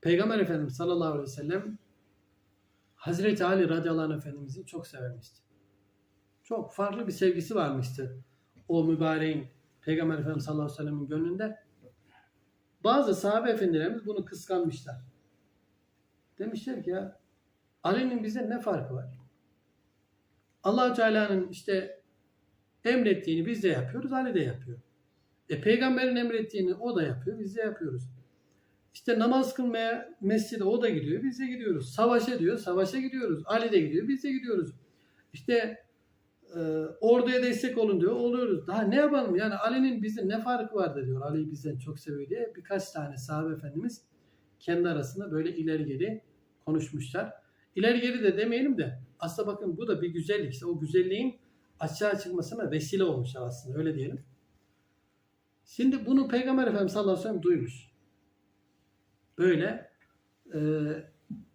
Peygamber Efendimiz sallallahu aleyhi ve sellem Hazreti Ali radıyallahu anh efendimizi çok severmişti. Çok farklı bir sevgisi varmıştı o mübareğin Peygamber Efendimiz sallallahu aleyhi ve sellem'in gönlünde. Bazı sahabe efendilerimiz bunu kıskanmışlar. Demişler ki ya Ali'nin bize ne farkı var? allah Teala'nın işte emrettiğini biz de yapıyoruz, Ali de yapıyor. E peygamberin emrettiğini o da yapıyor, biz de yapıyoruz. İşte namaz kılmaya mescide o da gidiyor, biz de gidiyoruz. Savaşa diyor, savaşa gidiyoruz. Ali de gidiyor, biz de gidiyoruz. İşte e, orduya destek olun diyor, oluyoruz. Daha ne yapalım? Yani Ali'nin bizde ne farkı vardı diyor. Ali'yi bizden çok seviyor diye birkaç tane sahabe efendimiz kendi arasında böyle ileri geri konuşmuşlar. İleri geri de demeyelim de aslında bakın bu da bir güzellik. İşte o güzelliğin açığa çıkmasına vesile olmuşlar aslında öyle diyelim. Şimdi bunu Peygamber Efendimiz sallallahu aleyhi ve sellem duymuş. Böyle e,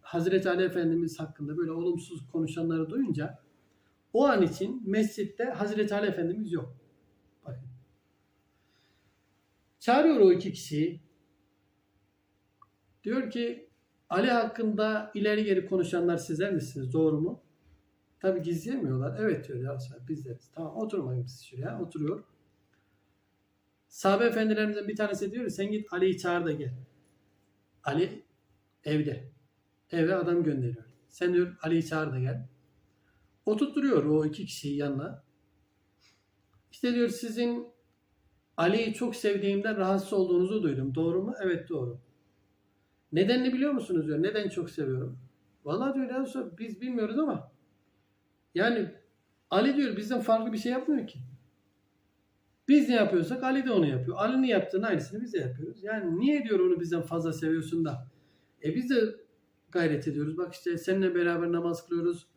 Hazreti Ali Efendimiz hakkında böyle olumsuz konuşanları duyunca o an için mescitte Hazreti Ali Efendimiz yok. Bakın. Çağırıyor o iki kişiyi. Diyor ki Ali hakkında ileri geri konuşanlar sizler misiniz? Doğru mu? Tabi gizleyemiyorlar. Evet diyor ya Resulallah, bizleriz. Tamam oturmayın siz şuraya. Oturuyor. Sahabe efendilerimizden bir tanesi diyor sen git Ali'yi çağır da gel. Ali evde. Eve adam gönderiyor. Sen diyor Ali'yi çağır da gel. Oturtturuyor o iki kişiyi yanına. İşte diyor sizin Ali'yi çok sevdiğimden rahatsız olduğunuzu duydum. Doğru mu? Evet doğru. Nedenini biliyor musunuz diyor. Neden çok seviyorum? Vallahi diyor ya biz bilmiyoruz ama yani Ali diyor bizden farklı bir şey yapmıyor ki. Biz ne yapıyorsak Ali de onu yapıyor. Ali'nin yaptığının aynısını biz de yapıyoruz. Yani niye diyor onu bizden fazla seviyorsun da? E biz de gayret ediyoruz. Bak işte seninle beraber namaz kılıyoruz.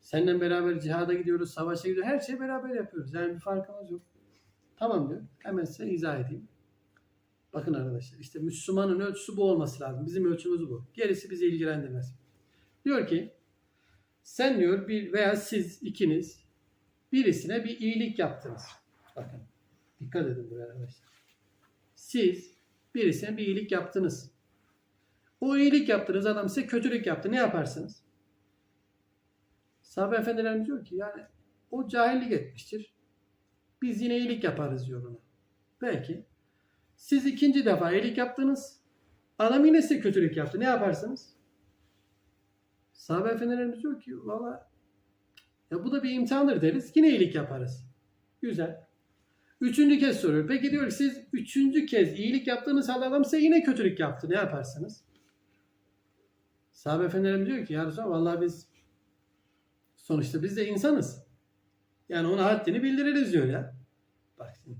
Seninle beraber cihada gidiyoruz, savaşa gidiyoruz. Her şeyi beraber yapıyoruz. Yani bir farkımız yok. Tamam diyor. Hemen size izah edeyim. Bakın arkadaşlar işte Müslümanın ölçüsü bu olması lazım. Bizim ölçümüz bu. Gerisi bizi ilgilendirmez. Diyor ki sen diyor bir veya siz ikiniz birisine bir iyilik yaptınız. Bakın dikkat edin buraya arkadaşlar. Siz birisine bir iyilik yaptınız. O iyilik yaptınız adam size kötülük yaptı. Ne yaparsınız? Sahabe efendilerimiz diyor ki yani o cahillik etmiştir. Biz yine iyilik yaparız diyor ona. Belki siz ikinci defa iyilik yaptınız. Adam yine size kötülük yaptı. Ne yaparsınız? Sahabe efendilerimiz diyor ki valla ya bu da bir imtihandır deriz. Yine iyilik yaparız. Güzel. Üçüncü kez soruyor. Peki diyor ki siz üçüncü kez iyilik yaptığınız halde adam size yine kötülük yaptı. Ne yaparsınız? Sahabe efendilerimiz diyor ki ya Resulallah vallahi biz sonuçta biz de insanız. Yani ona haddini bildiririz diyor ya. Bak şimdi.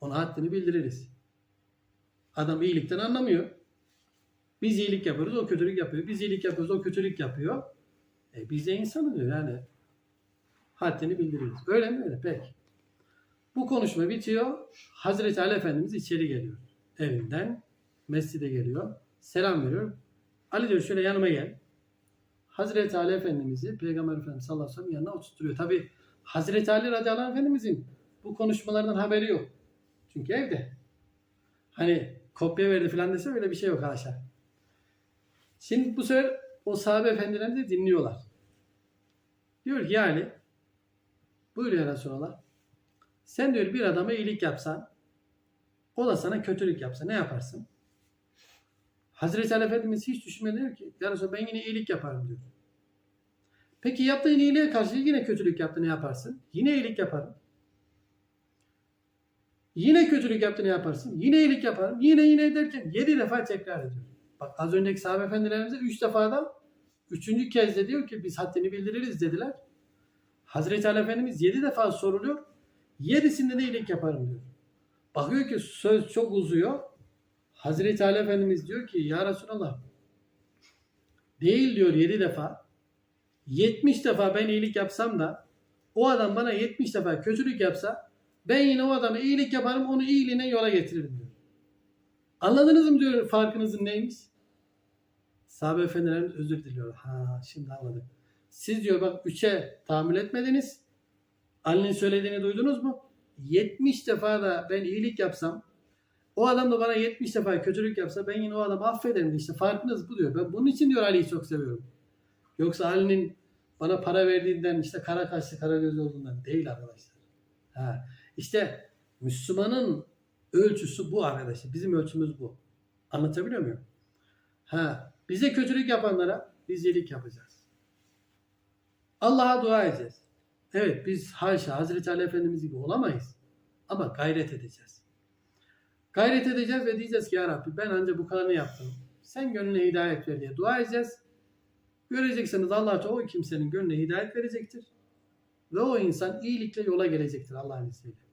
Ona haddini bildiririz. Adam iyilikten anlamıyor. Biz iyilik yapıyoruz, o kötülük yapıyor. Biz iyilik yapıyoruz, o kötülük yapıyor. E biz de insanız diyor yani. Haddini bildiririz. Öyle mi? Öyle. Peki. Bu konuşma bitiyor. Hazreti Ali Efendimiz içeri geliyor. Evinden. Mescide geliyor. Selam veriyor. Ali diyor şöyle yanıma gel. Hazreti Ali Efendimiz'i Peygamber Efendimiz sallallahu aleyhi ve sellem yanına oturtuyor. Tabi Hazreti Ali radıyallahu Efendimiz'in bu konuşmalardan haberi yok. Çünkü evde. Hani kopya verdi falan dese öyle bir şey yok haşa. Şimdi bu sefer o sahabe efendilerimiz de dinliyorlar. Diyor ki yani buyur ya Resulallah. Sen diyor bir adama iyilik yapsan o da sana kötülük yapsa ne yaparsın? Hazreti Ali Efendimiz hiç düşünmeden diyor ki ya ben yine iyilik yaparım diyor. Peki yaptığın iyiliğe karşı yine kötülük yaptı ne yaparsın? Yine iyilik yaparım. Yine kötülük yaptı ne yaparsın? Yine iyilik yaparım. Yine yine derken yedi defa tekrar ediyor. Bak az önceki sahabe efendilerimize üç defadan üçüncü kez de diyor ki biz haddini bildiririz dediler. Hazreti Ali Efendimiz yedi defa soruluyor. Yedisinde de iyilik yaparım diyor. Bakıyor ki söz çok uzuyor. Hazreti Ali Efendimiz diyor ki ya Resulallah değil diyor yedi defa. Yetmiş defa ben iyilik yapsam da o adam bana yetmiş defa kötülük yapsa ben yine o adama iyilik yaparım onu iyiliğine yola getiririm diyor. Anladınız mı diyor farkınızın neymiş? Sahabe efendilerimiz özür diliyor. Ha şimdi anladım. Siz diyor bak üçe tahammül etmediniz. Ali'nin söylediğini duydunuz mu? 70 defa da ben iyilik yapsam O adam da bana 70 defa kötülük yapsa ben yine o adamı affederim. İşte farkınız bu diyor. Ben bunun için diyor Ali'yi çok seviyorum. Yoksa Ali'nin bana para verdiğinden işte kara kaşlı kara gözlü olduğundan değil arkadaşlar. Ha, işte Müslümanın ölçüsü bu arkadaşlar. Bizim ölçümüz bu. Anlatabiliyor muyum? Ha, bize kötülük yapanlara biz iyilik yapacağız. Allah'a dua edeceğiz. Evet biz haşa Hazreti Ali Efendimiz gibi olamayız. Ama gayret edeceğiz. Gayret edeceğiz ve diyeceğiz ki ya Rabbi ben ancak bu kadarını yaptım. Sen gönlüne hidayet ver diye dua edeceğiz. Göreceksiniz Allah o kimsenin gönlüne hidayet verecektir. Ve o insan iyilikle yola gelecektir Allah'ın izniyle.